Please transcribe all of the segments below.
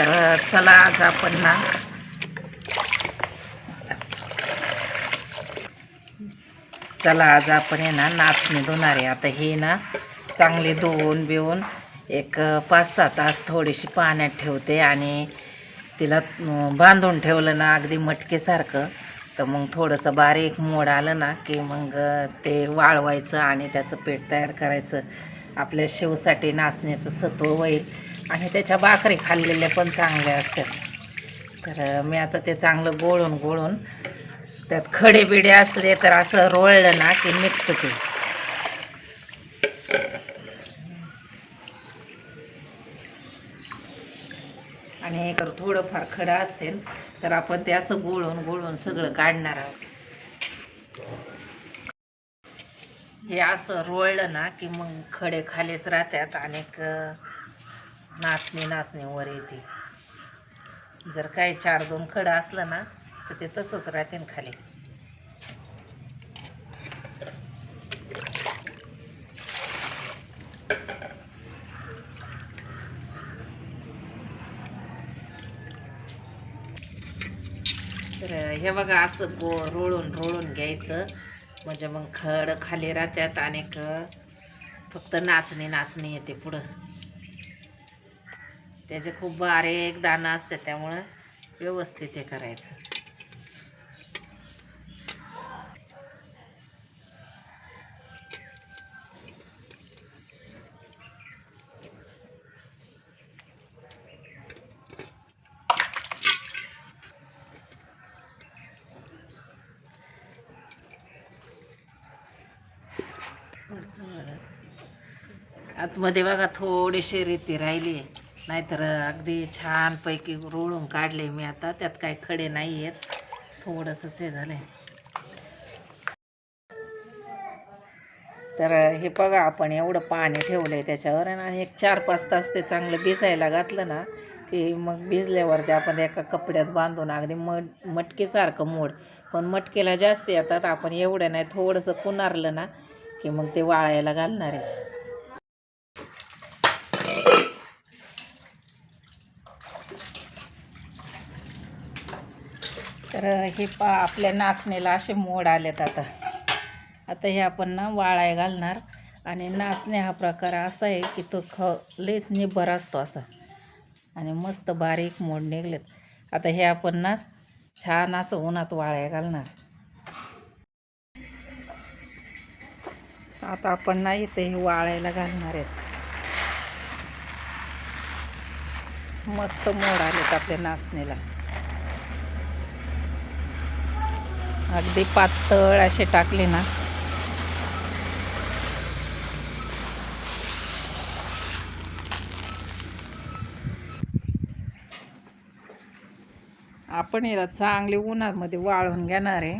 तर चला आज आपण ना चला आज आपण आहे ना नाचणी धुणार आहे. आता हे ना चांगले धुवून बिवून एक पाच सहा तास थोडीशी पाण्यात ठेवते आणि तिला बांधून ठेवलं ना अगदी मटकेसारखं. तर मग थोडंसं बारीक मोड आलं ना की मग ते वाळवायचं आणि त्याचं पेट तयार करायचं. आपल्या शेवसाठी नाचण्याचं सत्व होईल. आणि त्याच्या भाकरी खाल्लेल्या पण चांगल्या असतात. तर मी आता ते चांगलं गोळून गोळून त्यात खडे बिडे असले तर असं रोळलं ना की निघतं ते. आणि जर थोडंफार खडं असतील तर आपण ते असं गोळून गोळून सगळं काढणार आहोत. हे असं रोळलं ना की मग खडे खालीच राहतात आणि नाचणी नाचणी वर येते. जर काही चार दोन खडं असलं ना तर ते तसंच राहते ना खाली. तर हे बघा असं गो रोळून रोळून घ्यायचं. म्हणजे मग खड खाली राहतात आणि क- फक्त नाचणी नाचणी येते पुढं. त्याचे खूप बारीक दाणं असते त्यामुळं व्यवस्थित हे करायचं. आतमध्ये बघा थोडीशी रेती राहिली आहे नाहीतर अगदी छानपैकी रोळून काढले मी आता. त्यात काही खडे नाही आहेत थोडंसंच हे झालं तर हे बघा आपण एवढं पाणी ठेवलं आहे त्याच्यावर आणि एक चार पाच तास ते चांगलं भिजायला घातलं ना की मग भिजल्यावर ते आपण एका कपड्यात बांधून अगदी मट मटकेसारखं मोड. पण मटकेला जास्त येतात आपण एवढं नाही थोडंसं कुणारलं ना की मग ते वाळायला घालणार. आहे तर हे पा आपल्या नाचणीला असे मोड आलेत आता. आता हे आपण ना वाळाय घालणार. आणि नाचणे हा प्रकार असा आहे की तो ख लेस निब्बर असतो असा. आणि मस्त बारीक मोड निघलेत. आता हे आपण ना छान असं उन्हात वाळाय घालणार. आता आपण ना इथे हे वाळायला घालणार आहेत. मस्त मोड आलेत आपल्या नाचणीला. अगदी पातळ असे टाकले ना. आपण याला चांगले उन्हामध्ये वाळून घेणार आहे.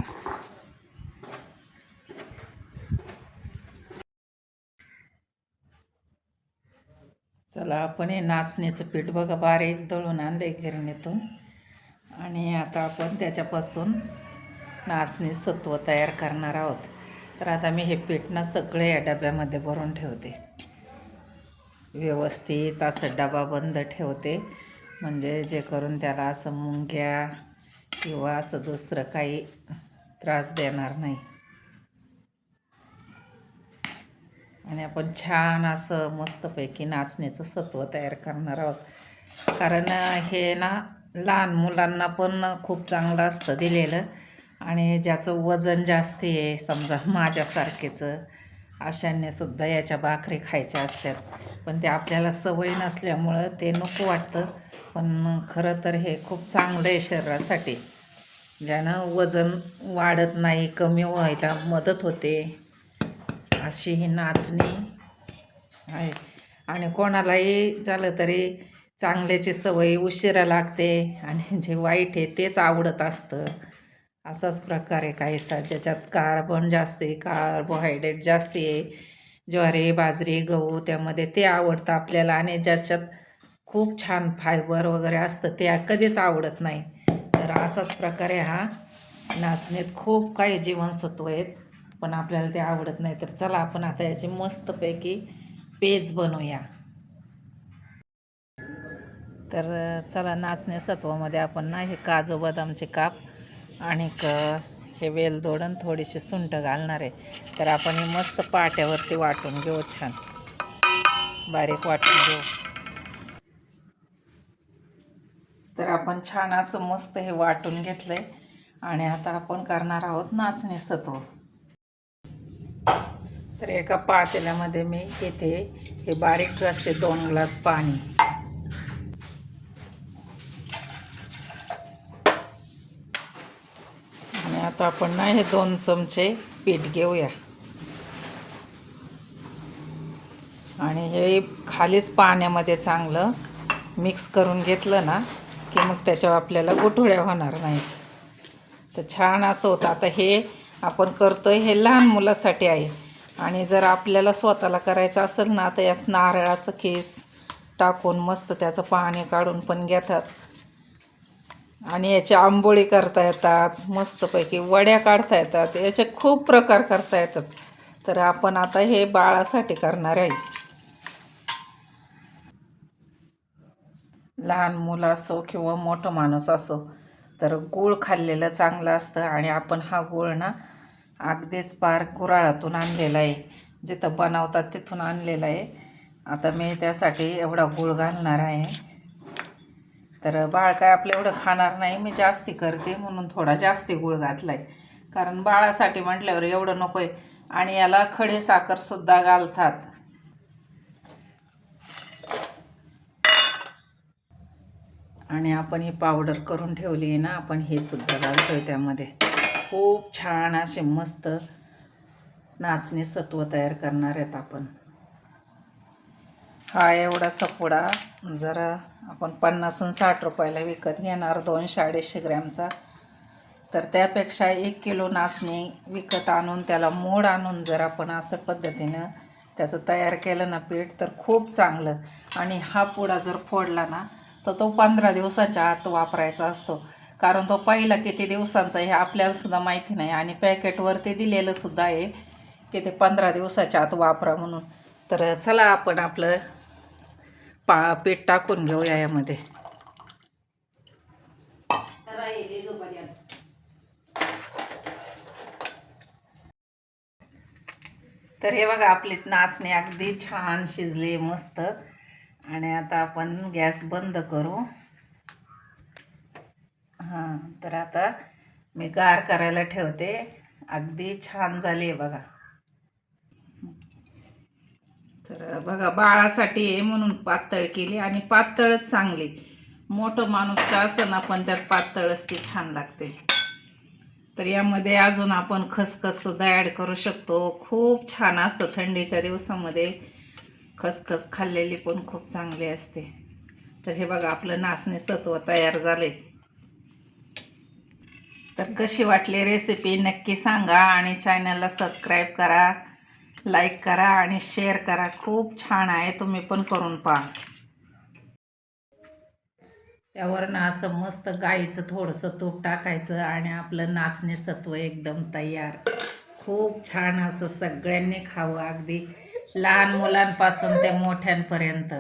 चला आपण हे नाचण्याचं पीठ बघा बारीक दळून आणलं गिरणीतून. आणि आता आपण त्याच्यापासून नाचणी सत्व तयार करणार आहोत. तर आता मी हे पीठनं सगळे या डब्यामध्ये भरून ठेवते. व्यवस्थित असं डबा बंद ठेवते. म्हणजे जे करून त्याला असं मुंग्या किंवा असं दुसरं काही त्रास देणार नाही. आणि आपण छान असं मस्तपैकी नाचण्याचं सत्व तयार करणार आहोत. कारण हे ना लहान मुलांना पण खूप चांगलं असतं दिलेलं. आणि ज्याचं वजन जास्त आहे समजा माझ्यासारखेचं अशांनी सुद्धा याच्या भाकरी खायच्या असतात. पण ते आपल्याला सवय नसल्यामुळं ते नको वाटतं. पण खरं तर हे खूप चांगलं आहे शरीरासाठी. ज्यानं वजन वाढत नाही कमी व्हायला मदत होते. अशी ही नाचणी आहे. आणि कोणालाही झालं तरी चांगल्याची सवय उशिरा लागते आणि जे वाईट आहे तेच आवडत असतं. असाच प्रकार आहे काहीसा ज्याच्यात कार्बन जास्त आहे कार्बोहायड्रेट जास्त आहे ज्वारी बाजरी गहू त्यामध्ये ते आवडतं आपल्याला. आणि ज्याच्यात खूप छान फायबर वगैरे असतं ते कधीच आवडत नाही. तर असाच प्रकारे हा. नाचणीत खूप काही जीवनसत्व आहेत पण आपल्याला ते आवडत नाही. तर चला आपण आता याची मस्तपैकी पेज बनवूया. तर चला नाचण्या सत्वामध्ये आपण ना हे काजू बदामचे काप आणि हे हे वेलदोडण थोडीशी सुंट घालणार आहे. तर आपण हे मस्त पाट्यावरती वाटून घेऊ छान. बारीक वाटून घेऊ. तर आपण छान असं मस्त हे वाटून घेतलं आहे आणि आता आपण करणार आहोत नाचणे सत्व तर एका पातेल्यामध्ये मी इथे हे बारीक असे दोन ग्लास पाणी आणि आता आपण ना हे दोन चमचे पीठ घेऊया. आणि हे खालीच पाण्यामध्ये चांगलं मिक्स करून घेतलं ना की मग त्याच्यावर आपल्याला गोठोळ्या होणार नाहीत. तर छान असं होतं. आता हे आपण करतोय हे लहान मुलासाठी आहे. आणि जर आपल्याला स्वतःला करायचं असेल ना तर यात नारळाचं केस टाकून मस्त त्याचं पाणी काढून पण घेतात. आणि याचे आंबोळी करता येतात मस्तपैकी वड्या काढता येतात याचे खूप प्रकार करता येतात. तर आपण आता हे बाळासाठी करणार आहे. लहान मुलं असो किंवा मोठं माणूस असो तर गूळ खाल्लेलं चांगलं असतं आणि आपण हा गूळ ना अगदीच पार कुराळातून आणलेला आहे. जिथं बनवतात तिथून आणलेला आहे. आता मी त्यासाठी एवढा गूळ घालणार आहे. तर बाळ काय आपलं एवढं खाणार नाही मी जास्ती करते म्हणून थोडा जास्ती गुळ घातला आहे कारण बाळासाठी म्हटल्यावर एवढं नको आहे आणि याला खडे साखरसुद्धा घालतात. आणि आपण ही पावडर करून ठेवली आहे ना आपण हे सुद्धा घालतो आहे त्यामध्ये. खूप छान असे मस्त नाचणी सत्व तयार करणार आहेत आपण. हा एवढा सपोडा. जरा आपण पन्नास आणि साठ रुपयाला विकत घेणार दोनशे अडीचशे ग्रॅमचा. तर त्यापेक्षा एक किलो नाचणी विकत आणून त्याला मोड आणून जर आपण असं पद्धतीनं त्याचं तयार केलं ना पीठ तर खूप चांगलं. आणि हा पुडा जर फोडला ना तर तो पंधरा दिवसाच्या आत वापरायचा असतो. कारण तो पहिला किती दिवसांचा हे आपल्यालासुद्धा माहिती नाही. आणि पॅकेटवरती दिलेलंसुद्धा आहे की ते पंधरा दिवसाच्या आत वापरा म्हणून. तर चला आपण आपलं पा पीठ टाकून घेऊया यामध्ये. तर हे बघा आपली नाचणी अगदी छान शिजले मस्त. आणि आता आपण गॅस बंद करू. हां तर आता मी गार करायला ठेवते. अगदी छान झाली आहे बघा. तर बघा बाळासाठी आहे म्हणून पातळ केली आणि पातळच चांगली. मोठं माणूस का असं ना पण त्यात पातळच ती छान लागते. तर यामध्ये अजून आपण खसखससुद्धा ॲड करू शकतो. खूप छान असतं थंडीच्या दिवसामध्ये. खसखस खाल्लेली पण खूप चांगली असते. तर हे बघा आपलं नाचणे सत्व तयार झाले. तर कशी वाटली रेसिपी नक्की सांगा आणि चॅनलला सबस्क्राईब करा. लाईक करा आणि शेअर करा. खूप छान आहे. तुम्ही पण करून पहा. त्यावरनं असं मस्त गाईचं थोडंसं तूप टाकायचं आणि आपलं नाचणे सत्व एकदम तयार. खूप छान असं सगळ्यांनी खावं अगदी लहान मुलांपासून ते मोठ्यांपर्यंत.